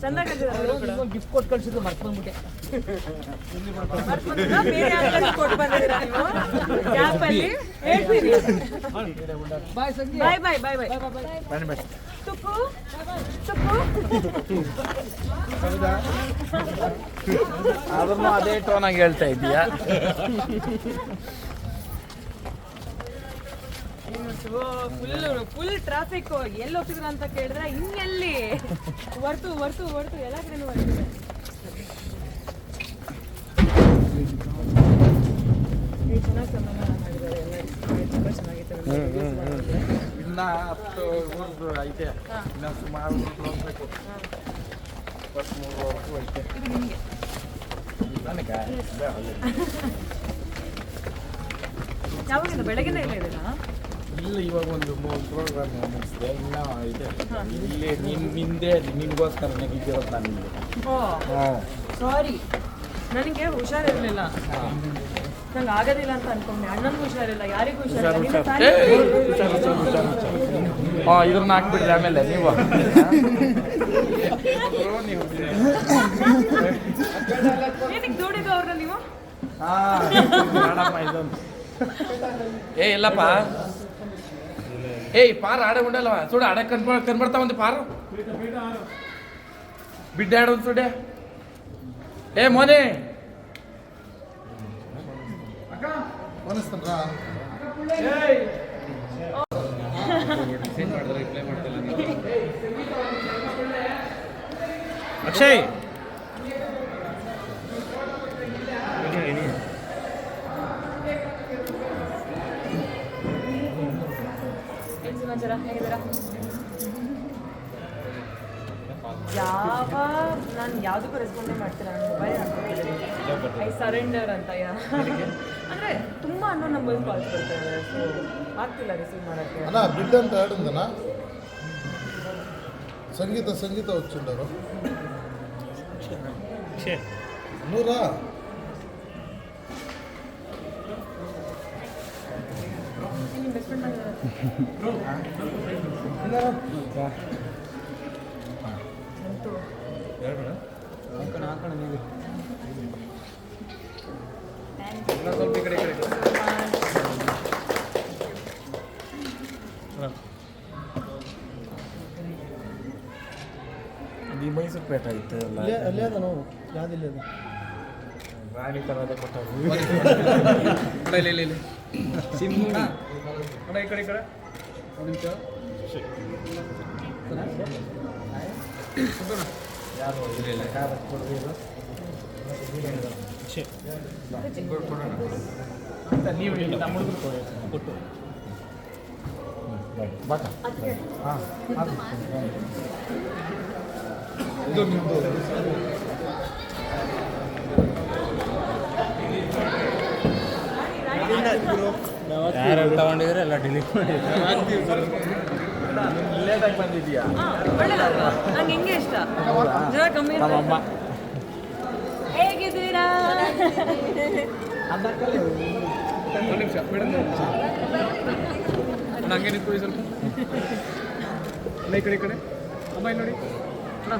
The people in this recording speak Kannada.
ಚೆನ್ನಾಗಿ ಗಿಫ್ಟ್ ಕೊಟ್ಟು ಕಳ್ಸಿದ್ರು ಬಾಯ್ ಬಾಯ್ ಬಾಯ್ ಬಾಯ್ ಬಾಯ್. ಅದನ್ನು ಅದೇ ಟೋನಾಗಿ ಹೇಳ್ತಾ ಇದೀಯಾ ಫುಲ್ ಫುಲ್ ಟ್ರಾಫಿಕ್ ಎಲ್ಲಿ ಹೋಗ್ತಿದ್ರು ಅಂತ ಕೇಳಿದ್ರೆ ಇನ್ನೆಲ್ಲಿ ವರ್ತು ಹೊರ್ತು ವರ್ತು ಎಲ್ಲ ಕಡೆನೂ ಬರ್ತಿದೆ ಚೆನ್ನಾಗಿ ಮಾಡಿದ್ದಾರೆ ಎಲ್ಲ ತುಂಬ ಚೆನ್ನಾಗಿತ್ತು ಇನ್ನ ಹತ್ತು ಊರ್ದು ಐತೆ. ಇನ್ನ ಸುಮಾರು ಊರ್ದು ಹೋಗ್ಬೇಕು. ಐತೆ. ನನಗೆ? ಯಾವಾಗಿಂದ ಬೆಳಗ್ಗೆನೇ ಇಲ್ಲ ಇದೆಲ್ಲ ಇಲ್ಲ ಇವಾಗ ಒಂದು ಮೂರು ಪ್ರೋಗ್ರಾಮ್ ಮುಗಿಸಿದೆ. ಇನ್ನ ಇದೆ. ಇಲ್ಲಿ ನಿನ್ ನಿಂದೆ ನಿನ್ಗೋಸ್ಕರ ನೆಗಿದಿರೋದು ನಾನು ನಿಮಗೆ ಓ ಹಾಂ. ಸಾರಿ ನನಗೆ ಹುಷಾರಿರಲಿಲ್ಲ. ನಂಗೆ ಆಗೋದಿಲ್ಲ ಅಂತ ಅನ್ಕೊಂಡೆ. ಅಣ್ಣನಿಗೂ ಹುಷಾರಿಲ್ಲ ಯಾರಿಗೂ ಹುಷಾರಿಲ್ಲ. ಹಾಂ ಇದ್ರನ್ನ ಹಾಕ್ಬಿಡ್ರಿ ಆಮೇಲೆ ನೀವು. ಏನಕ್ಕೆ ದೂಡಿದ್ದು ಅವ್ರನ್ನ ನೀವು? ಹಾಂ ಮೇಡಮ್ಮ ಇದೊಂದು ಏ ಇಲ್ಲಪ್ಪ. ఏయ్ పార ఆడే ఉండాలవా చూడు ఆడ కనపడ కనపడతా ఉంది పార బిడ్డ ఆడ ఉంది చూడే ఏ మోనే అక్షయ్ ಸಮಾಚಾರ ಹೇಗಿದ್ದೀರಾ ಯಾವ ನಾನು ಯಾವುದಕ್ಕೂ ರೆಸ್ಪಾಂಡೇ ಮಾಡ್ತೀರಾ ನಾನು ಮೊಬೈಲ್ ಐ ಸರೆಂಡರ್ ಅಂತ ಯಾ ಅಂದರೆ ತುಂಬ ಅನ್ನೋ ನಂಬರ್ ಕಾಲ್ಸ್ ಬರ್ತಾರೆ ಸೊ ಆಗ್ತಿಲ್ಲ ರಿಸೀವ್ ಮಾಡೋಕ್ಕೆ అన్న బిడ్డ అంటే ఆడుందనా సంగీత సంగీత వచ్చిండారు నూరా ಮೈಸೂರು ಪೇಟ ಇತ್ತು ಅಲ್ಲ? ಅಲ್ಲೇ ಅದ ನೋವು. ಯಾವ್ದಿಲ್ಲ ಅದು? ರಾಣಿ ತರದೇ ಕೊಟ್ಟರು ಇಲ್ಲ ಇಲ್ಲ. ಇಲ್ಲ ಅಣ್ಣ ಈ ಕಡೆ ಈ ಕಡೆ. ಒಂದು ನಿಮಿಷ. ಯಾರು ಇಲ್ಲ ಯಾರು ಕೊಡ್ತೀರ? ಅಂತ ನೀವು ಇಲ್ಲಿ ನಮ್ಮ ಹುಡುಗರು ಕೊಟ್ಟು. ಬಾಟ ಹಾಂ ಇದು ನಿಮ್ಮದು ಯಾರು ತಗೊಂಡಿದ್ರೆ ಎಲ್ಲ ಡಿಲೀಟ್ ಮಾಡಿ. ಲೇಟಾಗಿ ಬಂದಿದ್ಯಾ ಹಾಂ ಒಳ್ಳೆಯದಲ್ವಾ ನಂಗೆ ಹಿಂಗೆ ಇಷ್ಟ ಕಮ್ಮಿ. ನಮ್ಮಮ್ಮ ಹೇಗಿದ್ದೀರಾ ಒಂದು ನಿಮಿಷ ಮೇಡಮ್ ಹಂಗೆ ನಿಂತ್ಕೊಳ್ಳಿ ಸ್ವಲ್ಪ. ಅಲ್ಲ ಈ ಕಡೆ ಈ ಕಡೆ. ಅಮ್ಮ ಇಲ್ಲಿ ನೋಡಿ. ಅಣ್ಣ